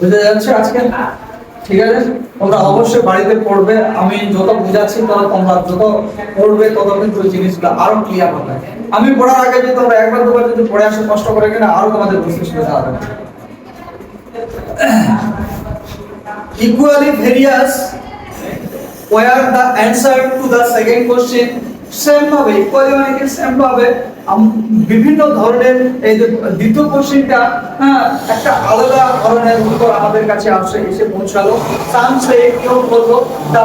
বুঝতে যাচ্ছে আজকে? ঠিক আছে? তোমরা অবশ্যই বাড়িতে পড়বে। আমি যত বুঝাচ্ছি, তত তোমরা যত পড়বে, তত কিন্তু জিনিসগুলো আরও ক্লিয়ার হবে। আমি পড়ার আগে যদি তোমরা একবার, দুবার যদি পড়ে আসো, কষ্ট করে কিনা, আরও তোমাদের বুঝতে সুবিধা হবে। Equally various, where the answer to the second question same ভাবে ইকুয়ালি মানে কি? ভাবে। আম- বিভিন্ন ধরনের এই যে দ্বিতীয় কোশ্চিনটা হ্যাঁ একটা আলাদা ধরনের উত্তর আমাদের কাছে আসে এসে পৌঁছালো। সাম সে কেউ বলল দ্য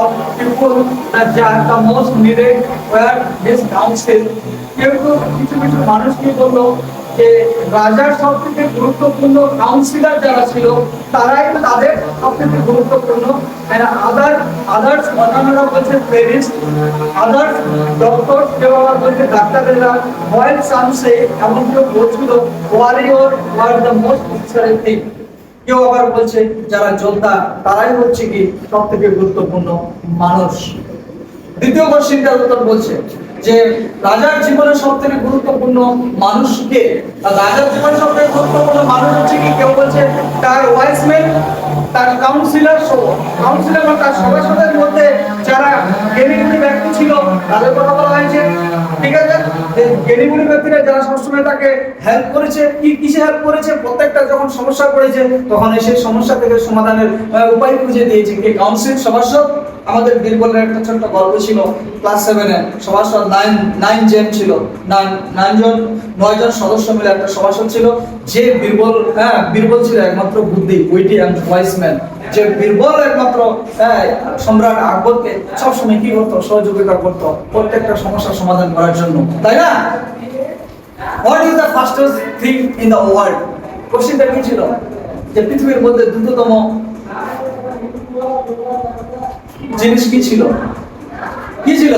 অফ যা the most needed were this council কেউ কেউ কিছু কিছু মানুষ কি বলল যে রাজার সব থেকে গুরুত্বপূর্ণ যারা ছিল, তারাই তাদের সব থেকে গুরুত্বপূর্ণ আদার আদার্স অন্যান্যরা বলছে আদার্স ডক্টর বলছে ডাক্তারেরা। এমন কেউ বলছিল ওয়ারিয়র ওয়ার দ্য মোস্ট কেউ আবার বলছে, যারা যোদ্ধা, তারাই হচ্ছে কি সব থেকে গুরুত্বপূর্ণ মানুষ? দ্বিতীয় কোশ্চেনটার উত্তর বলছে যে রাজার জীবনে সব থেকে গুরুত্বপূর্ণ মানুষকে রাজার জীবনে সব থেকে গুরুত্বপূর্ণ মানুষ হচ্ছে কি? কেউ বলছে তার ওয়াইসম্যান তার কাউন্সিলর কাউন্সিলর বা তার সভাসদের মধ্যে যারা জ্ঞানীগুণী ব্যক্তি ছিল, তাদের কথা বলা হয়েছে। ঠিক আছে? জ্ঞানীগুণী ব্যক্তিরা যারা সবসময় তাকে হেল্প করেছে, কি কিসে হেল্প করেছে? প্রত্যেকটা যখন সমস্যা পড়েছে, তখন সেই সমস্যা থেকে সমাধানের উপায় খুঁজে দিয়েছে। কে? কাউন্সিল সভাসদ। আমাদের বীরবলের একটা ছোট্ট গল্প ছিল ক্লাস সেভেনে সভাসদ নাইন নাইন জেন ছিল। নাইন জন নয় জন সদস্য মিলে একটা সভাসদ ছিল যে বীরবল হ্যাঁ বীরবল ছিল একমাত্র বুদ্ধি উইটি অ্যান্ড ওয়াইস ম্যান যে বীরবল একমাত্র হ্যাঁ, সম্রাট আকবরকে সবসময় কি করতো? সহযোগিতা করতো প্রত্যেকটা সমস্যার সমাধান করার জন্য। তাই না? What is the fastest thing in the world কোশ্চেনটা কি ছিল? যে পৃথিবীর মধ্যে দ্রুততম জিনিস কি ছিল? কি ছিল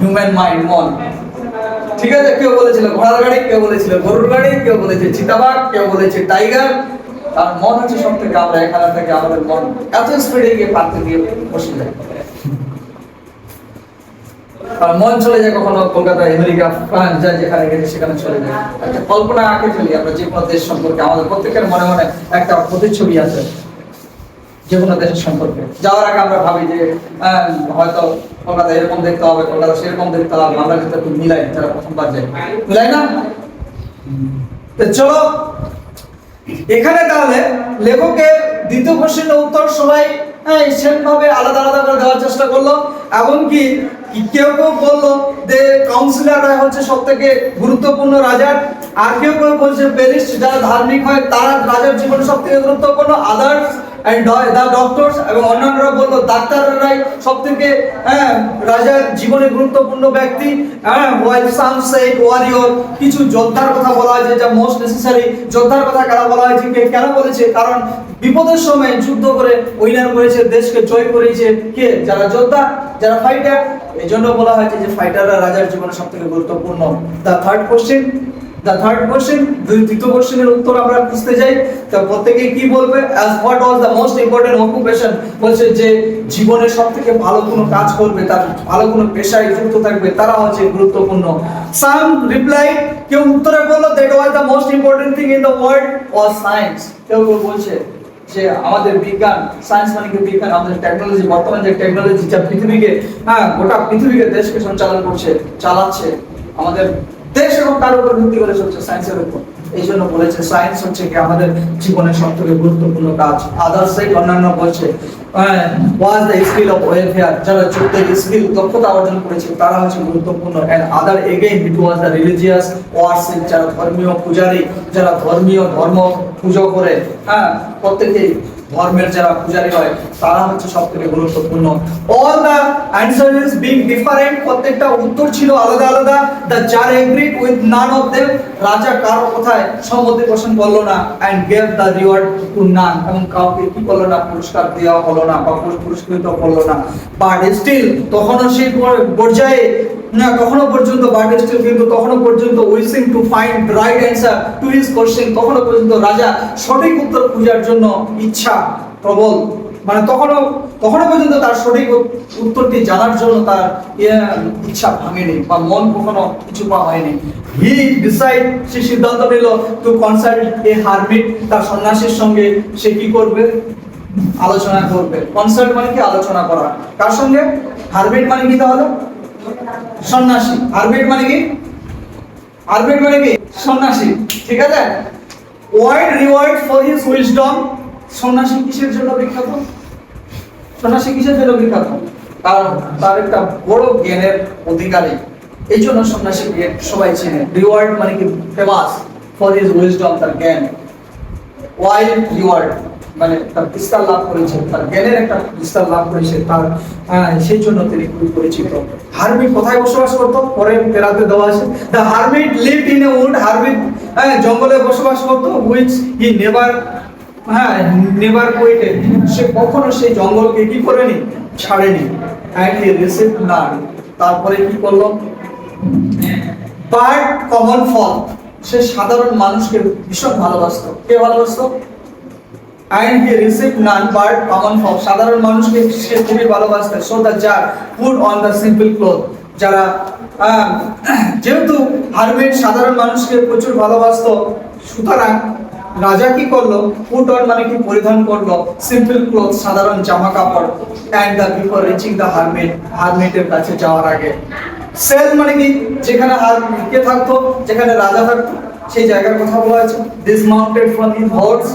হিউম্যান মাইন্ড মন। ঠিক আছে, কেউ বলেছিল ঘোড়ার গাড়ি, কেউ বলেছিল গরুর গাড়ি, কেউ বলেছে কেউ বলেছে টাইগার আর মন হচ্ছে সব থেকে আমরা এখানে থেকে আমাদের মন। এত স্পিডে গিয়ে পারতে দিয়ে বসে যায়। আর মন চলে যায় কখনো কলকাতা, আমেরিকা, ফ্রান্স, যা যেখানে গেছে সেখানে চলে যায়। একটা কল্পনা আঁকে ফেলি আমরা যে কোনো দেশ সম্পর্কে। আমাদের প্রত্যেকের মনে মনে একটা প্রতিচ্ছবি আছে। যে কোনো দেশের সম্পর্কে। যাওয়ার আগে আমরা ভাবি যে হয়তো কলকাতা এরকম দেখতে হবে কলকাতা সেরকম দেখতে হবে, আমরা কিন্তু একটু মিলাই যারা প্রথমবার যাই মিলাই না? তো চলো, এখানে তাহলে লেখকের দ্বিতীয় প্রশ্নের উত্তর সবাই হ্যাঁ সেম ভাবে আলাদা আলাদা করে দেওয়ার চেষ্টা করল। এমনকি কেউ কেউ বলল যে কাউন্সিলররা হচ্ছে সব থেকে গুরুত্বপূর্ণ রাজার আর কেউ কেউ বলছে প্যারিস যারা ধার্মিক হয়, তারা রাজার জীবনে সব থেকে গুরুত্বপূর্ণ আদার্স অ্যান্ড দ্য ডক্টরস এবং অন্যান্যরা বলল ডাক্তাররাই সব থেকে হ্যাঁ রাজার জীবনে গুরুত্বপূর্ণ ব্যক্তি। হ্যাঁ ওয়াইল সাম ওয়ারিয়র কিছু যোদ্ধার কথা বলা হয়েছে যা মোস্ট নেসেসারি যোদ্ধার কথা কেন বলা হয়েছে কে কেন বলেছে? কারণ বিপদের সময় যুদ্ধ করে উইনার করেছে, দেশকে জয় করেছে কে? যারা যোদ্ধা, যারা ফাইটার এই জন্য বলা হয়েছে যে ফাইটাররা রাজার জীবনে সব থেকে গুরুত্বপূর্ণ। The third question the third question দ্বিতীয় কোশ্চেনের উত্তর আমরা খুঁজতে যাই। তা প্রত্যেকে কি বলবে? As what was the most important occupation বলছে যে জীবনে সব থেকে ভালো কোনো কাজ করবে, তার ভালো কোনো পেশায় যুক্ত থাকবে, তারা হচ্ছে গুরুত্বপূর্ণ। সাম রিপ্লাই কেউ উত্তরে বলল that was the most important thing in the world was science কেউ কেউ বলছে যে আমাদের বিজ্ঞান সায়েন্স মানে কি বিজ্ঞান? আমাদের টেকনোলজি বর্তমান যে টেকনোলজি যা পৃথিবীকে হ্যাঁ গোটা পৃথিবীকে দেশকে সঞ্চালন করছে, চালাচ্ছে, আমাদের দেশ এবং তার উপর ভিত্তি করে চলছে সায়েন্সের উপর। এই জন্য বলেছে সায়েন্স হচ্ছে কি আমাদের জীবনের সব থেকে গুরুত্বপূর্ণ কাজ। আদার্স অন্যান্য বলছে was the skill of welfare যারা স্কিল দক্ষতা অর্জন করেছে, তারা হচ্ছে গুরুত্বপূর্ণ। And other again it was the religious worship যারা ধর্মীয় পূজারী, যারা ধর্মীয় ধর্ম পুজো করে হ্যাঁ প্রত্যেকেই ধর্মের যারা পূজারী হয়, তারা হচ্ছে সব থেকে গুরুত্বপূর্ণ। All the answer is being different প্রত্যেকটা উত্তর ছিল আলাদা আলাদা। The tsar agreed with none of them রাজা কারও কথায় সম্মতি পোষণ করল না and gave the reward to none এবং কাউকে কি করল না, পুরস্কার দেওয়া হলো না বা পুরস্কৃত করল না। বাট স্টিল তখনও সেই পর্যায়ে, না কখনো পর্যন্ত বাট স্টিল কিন্তু তখনও পর্যন্ত wishing to find right answer to his question তখনও পর্যন্ত রাজা সঠিক উত্তর খোঁজার জন্য ইচ্ছা প্রবল। মানে তখনও তখনও পর্যন্ত তার সঠিক উত্তরটি জানার জন্য তার ইচ্ছা ভাঙেনি বা মন কখনো কিছু পাওয়া হয়নি। হি ডিসাইড সে সিদ্ধান্ত নিল এ হারমিট তার সন্ন্যাসীর সঙ্গে সে কি করবে? আলোচনা করবে। কনসাল্ট মানে কি? আলোচনা করা। কার সঙ্গে? হারমিট মানে কি তাহলে? সন্ন্যাসী। হারমিট মানে কি? হারমিট মানে কি? সন্ন্যাসী। ঠিক আছে? Wide reward for his wisdom সন্ন্যাসী কিসের জন্য বিখ্যাত? সন্ন্যাসী কিসের জন্য বিখ্যাত? কারণ তার একটা বড় জ্ঞানের অধিকারী। এই জন্য সন্ন্যাসীকে সবাই চেনে। রিওয়ার্ড মানে কি? ফেমাস ফর হিজ উইজডম তার জ্ঞান। ওয়াইল্ড রিওয়ার্ড মানে তার বিস্তার লাভ করেছে। তার জ্ঞানের একটা বিস্তার লাভ করেছে। তার আহ, সেই জন্য তিনি খুবই পরিচিত। হারমিট কোথায় বসবাস করতো? পরে তেরাতে দেওয়া আছে। The hermit lived in a wood hermit জঙ্গলে বসবাস করতো হুইচ হি নেভার হ্যাঁ নেভার কুইটেড সে কখনো সেই জঙ্গলকে কি করেনি? ছাড়েনি। অ্যান্ড হি রিসিভ তারপরে কি করল? বাট কমন ফল। সে সাধারণ মানুষকে ভীষণ ভালোবাসতো। কে ভালোবাসতো? And he receive none but common fall. সাধারণ মানুষকে সে খুবই ভালোবাসতো। So the tsar put on the simple cloth যারা যেহেতু হারমিট সাধারণ মানুষকে প্রচুর ভালোবাসতো, সুতরাং রাজা কি করল? পুট অন মানে কি পরিধান করল। সিম্পল ক্লোথ সাধারণ জামা কাপড় and the before reaching the hermit হারমেটের কাছে যাওয়ার আগে। সেল মানে কি? যেখানে হার কে থাকতো? যেখানে রাজা থাকতো, সেই জায়গার কথা বলা আছে ডিসমাউন্টেড ফ্রম হিজ হর্স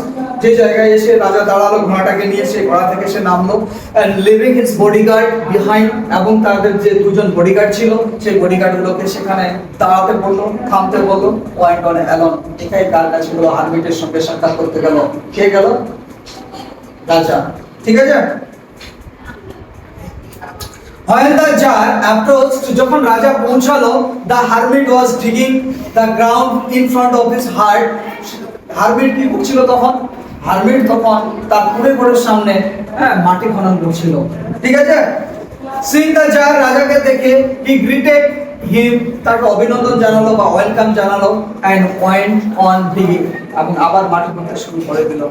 যে জায়গায় এসে রাজা দাঁড়াল ঘোড়াটাকে নিয়ে সে ঘোড়া থেকে সে নামলো। And leaving his bodyguard behind এবং তাদের যে দুজন বডিগার্ড ছিল সেই বডিগার্ড গুলোকে সেখানে দাঁড়াতে বলল থামতে বলল পয়েন্ট অন অ্যালন একাই তার কাছে গুলো হারমিটের সঙ্গে সাক্ষাৎ করতে গেল। কে গেল? রাজা। ঠিক আছে? When the jar approached, যখন রাজা পৌঁছালো the hermit was digging the ground in front of his heart. Hermit কি করছিল তখন? হারমিট তখন তার পুরে সামনে হ্যাঁ মাটি খনন করছিল। ঠিক আছে? সিং দা জার রাজাকে দেখে হি গ্রিটেড হিম তাকে অভিনন্দন জানালো বা ওয়েলকাম জানালো অ্যান্ড পয়েন্ট অন দি এবং আবার মাটি করতে শুরু করে দিল।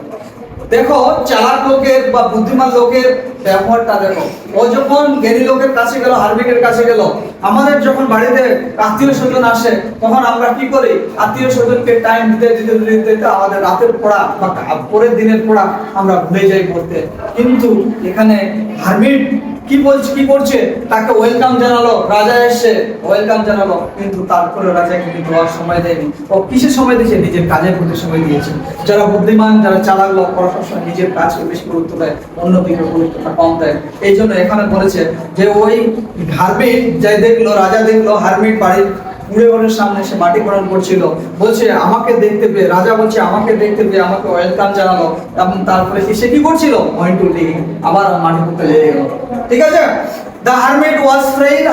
দেখো, চালাক লোকের বা বুদ্ধিমান লোকের ব্যবহারটা দেখো। ও যখন জ্ঞানী লোকের কাছে গেল, হার্মিকের কাছে গেল, আমাদের যখন বাড়িতে আত্মীয় স্বজন আসে, তখন আমরা কি করি? আত্মীয় স্বজনকে টাইম দিতে দিতে দিতে দিতে আমাদের রাতের পড়া বা পরের দিনের পড়া আমরা ভুলে যাই করতে কিন্তু এখানে হার্মিট কি বলছে, কি করছে? তাকে ওয়েলকাম জানালো, রাজা এসে ওয়েলকাম জানালো, কিন্তু তারপরে রাজাকে কিন্তু আর সময় দেয়নি। ও কিসের সময় দিয়েছে? নিজের কাজের প্রতি সময় দিয়েছে। যারা বুদ্ধিমান, যারা চালাক লোক সবসময় নিজের কাজকে বেশি গুরুত্ব দেয় অন্য দিকে গুরুত্বটা কম দেয়। এই জন্য এখানে বলেছে যে, ওই হারমিট যাই দেখল, রাজা দেখল হারমিট বাড়ির পুড়ে ঘরের সামনে সে মাটি খনন করছিল। বলছে, আমাকে দেখতে পেয়ে, রাজা বলছে, আমাকে দেখতে পেয়ে আমাকে ওয়েলকাম জানালো। এবং তারপরে সে কি করছিল? পয়েন্ট টু আবার মাটি করতে লেগে গেল। ঠিক আছে? The hermit was frail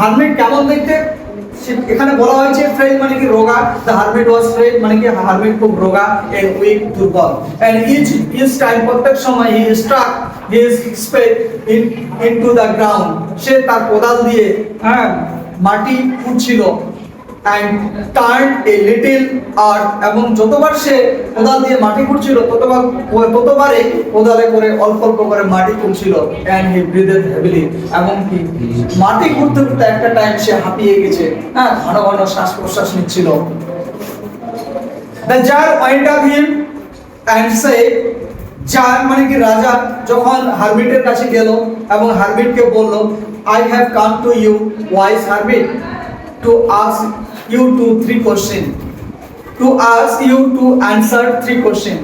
hermit কেমন দেখতে? এখানে বলা হয়েছে ফ্রেইল মানে কি রোগা। দ্য হারমিট ওয়াজ ফ্রেইল মানে কি হারমিট খুব রোগা এন্ড উইক দুর্বল। এন্ড ইচ ইচ টাইম প্রত্যেক সময় he struck his spade in into the ground সে তার কোদাল দিয়ে হ্যাঁ মাটি খুঁড়ছিল। And turn a little earth এবং যতবার সে কোদাল দিয়ে মাটি খুঁড়ছিল, ততবার ততবারে কোদালে করে অল্প অল্প করে মাটি খুঁড়ছিল অ্যান্ড হি ব্রিদেড হেভিলি এবং কি? মাটি খুঁড়তে খুঁড়তে একটা টাইম সে হাঁপিয়ে গেছে। হ্যাঁ ঘন ঘন শ্বাস প্রশ্বাস নিচ্ছিল। The tsar went up him and say tsar মানে কি রাজা? যখন হারমিটের কাছে গেল এবং হারমিটকে বলল I have come to you wise hermit to ask you to three question to ask you to answer three question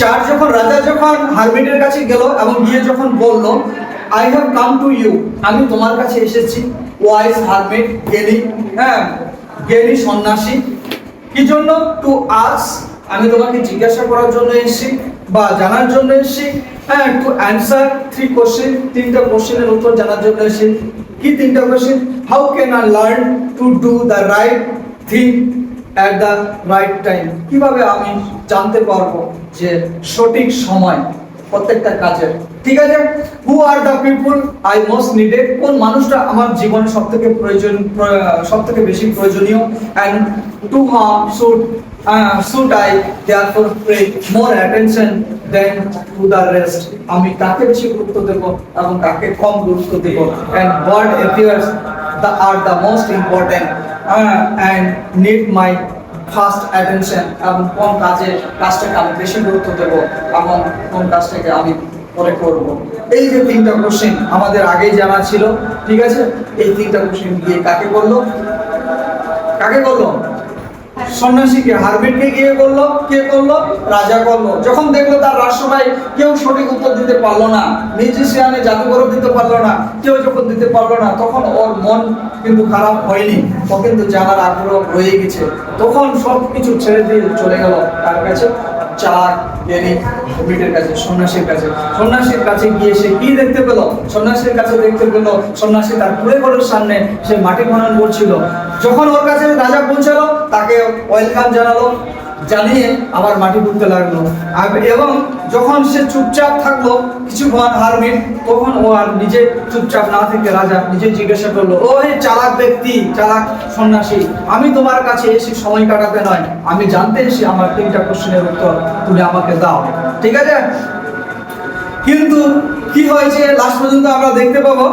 চার যখন, রাজা যখন হারমিটের কাছে গেল এবং গিয়ে যখন বলল I have come to you আমি তোমার কাছে এসেছি। ওয়াইস হারমিট গেলি হ্যাঁ গেলি সন্ন্যাসী। কি জন্য? টু আস আমি তোমাকে জিজ্ঞাসা করার জন্য এসেছি বা জানার জন্য এসেছি। হ্যাঁ টু অ্যান্সার থ্রি কোশ্চেন তিনটা কোশ্চেনের উত্তর জানার জন্য এসেছি। কি তিনটা question how can I learn to do the right thing at the right time কীভাবে আমি জানতে পারব যে সঠিক সময় প্রত্যেকটা কাজের? ঠিক আছে? Who are the people I most needed কোন মানুষটা আমার জীবনে সব থেকে প্রয়োজন সব থেকে বেশি প্রয়োজনীয়? And to whom should uh, should I therefore pay more attention than to the rest. আমি কাকে বেশি গুরুত্ব দেব এবং কাকে কম গুরুত্ব দেব? And what appears the are the most important? Uh, and need my first attention এবং কোন কাজে কাজটাকে আমি বেশি গুরুত্ব দেব এবং কোন কাজটাকে আমি পরে করব? এই যে তিনটা কোশ্চেন আমাদের আগেই জানা ছিল ঠিক আছে? এই তিনটা কোশ্চেন গিয়ে কাকে করল কাকে করল সন্ন্যাসীকে হারবেটকে গিয়ে করল? কে করল? রাজা করল। যখন দেখল তার রাষ্ট্রভাই কেউ সঠিক উত্তর দিতে পারল না মিউজিশিয়ানে জাদুঘরও দিতে পারল না, কেউ যখন দিতে পারল না, তখন ওর মন কিন্তু খারাপ হয়নি। ও কিন্তু জানার আগ্রহ রয়ে গেছে। তখন সব কিছু ছেড়ে দিয়ে চলে গেল তার কাছে। চালাক জ্ঞানী কবিটের কাছে, সন্ন্যাসীর কাছে। সন্ন্যাসীর কাছে গিয়ে সে কি দেখতে পেল? সন্ন্যাসীর কাছে দেখতে পেল, সন্ন্যাসী তার কুড়ে ঘরের সামনে সে মাটি খনন করছিল। যখন ওর কাছে রাজা পৌঁছালো, তাকে ওয়েলকাম জানালো। জানিয়ে আবার মাটি পুঁততে লাগল। এবং যখন সে চুপচাপ থাকল কিছুক্ষণ হারমিট তখন ও আর নিজে চুপচাপ না থেকে রাজা নিজে জিজ্ঞাসা করল ও হে চালাক ব্যক্তি, চালাক সন্ন্যাসী, আমি তোমার কাছে এসে সময় কাটাতে নয়। আমি জানতে এসে আমার তিনটা কোশ্চেনের উত্তর তুমি আমাকে দাও। ঠিক আছে? কিন্তু কি হয়েছে? লাস্ট পর্যন্ত আমরা দেখতে পাবো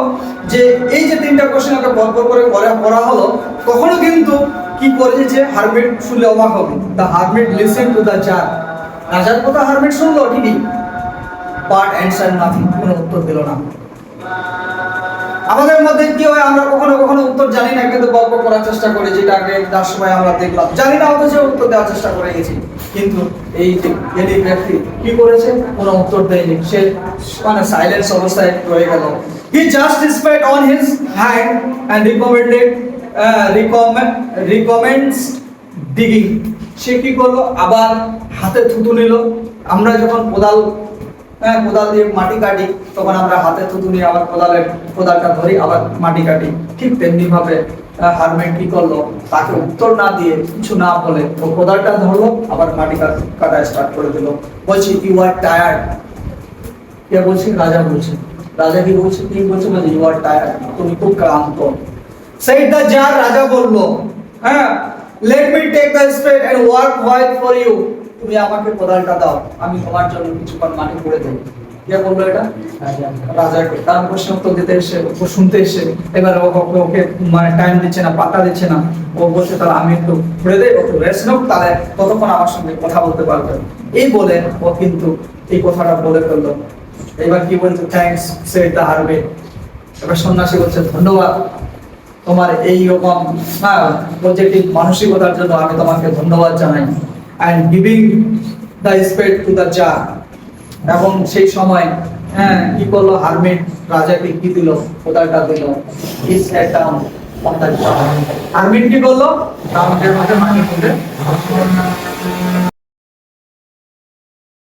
যে, এই যে তিনটা কোশ্চেন ওকে পরপর করে করা হলো কখনো কিন্তু কি করেছে হারমেট শুনলে অবাক হবে। The hermit listen to the tsar রাজার কথা হারমেট শুনলো, ঠিকই। বাট অ্যান্সার নাথিং কোনো উত্তর দিল না। আমাদের মধ্যে কি হয়, আমরা কখনো কখনো উত্তর জানি না, কিন্তু গল্প করার চেষ্টা করি যেটা তার সময় আমরা দেখলাম। জানি না অথচ উত্তর দেওয়ার চেষ্টা করে গেছি। কিন্তু এই যে জ্ঞানী ব্যক্তি, কি করেছে? কোনো উত্তর দেয়নি। সে মানে সাইলেন্স অবস্থায় রয়ে গেল। He just spade on his hand and recommended recommend recommends digging সে কি করল? আবার হাতে থুতু নিল। আমরা যখন কোদাল হ্যাঁ কোদাল দিয়ে মাটি কাটি, তখন আমরা হাতে থুতু নিয়ে আবার কোদালের কোদালটা ধরি, আবার মাটি কাটি। ঠিক তেমনি ভাবে হারমেট কি করল? তাকে উত্তর না দিয়ে কিছু না বলে ও কোদালটা ধরলো, আবার মাটি কাটা স্টার্ট করে দিল। বলছি ইউ আর টায়ার্ড কে বলছি? রাজা বলছে। রাজা কি বলছে? কি বলছে? বলছে ইউ আর টায়ার্ড তুমি খুব ক্লান্ত। সেই দা যার রাজা বলল হ্যাঁ let me take the spade and work while for you তুমি আমাকে কোদালটা দাও, আমি তোমার জন্য কিছুক্ষণ মাটি করে দেই। কে বলল এটা? রাজাকে তার প্রশ্ন উত্তর দিতে এসে শুনতে এসে, এবার ওকে ওকে মানে টাইম দিচ্ছে না, পাত্তা দিচ্ছে না। ও বলছে, তাহলে আমি একটু ঘুরে দেই, একটু রেস্ট নেব, তাহলে ততক্ষণ আমার সঙ্গে কথা বলতে পারবে। এই বলে ও কিন্তু এই কথাটা বলে ফেলল। এবার কি বলছে? থ্যাঙ্কস সেট দা হারবে। এবার সন্ন্যাসী বলছে, ধন্যবাদ। তোমার এই রকম হ্যাঁ পজিটিভ মানসিকতার জন্য আমি তোমাকে ধন্যবাদ জানাই। And giving the spade to the চা এবং সেই সময় হ্যাঁ কি করল? হারমিট রাজাকে কি দিল? কোদালটা দিল? সেট ডাউন হারমিট কি করল? মধ্যে মাটি খুঁজে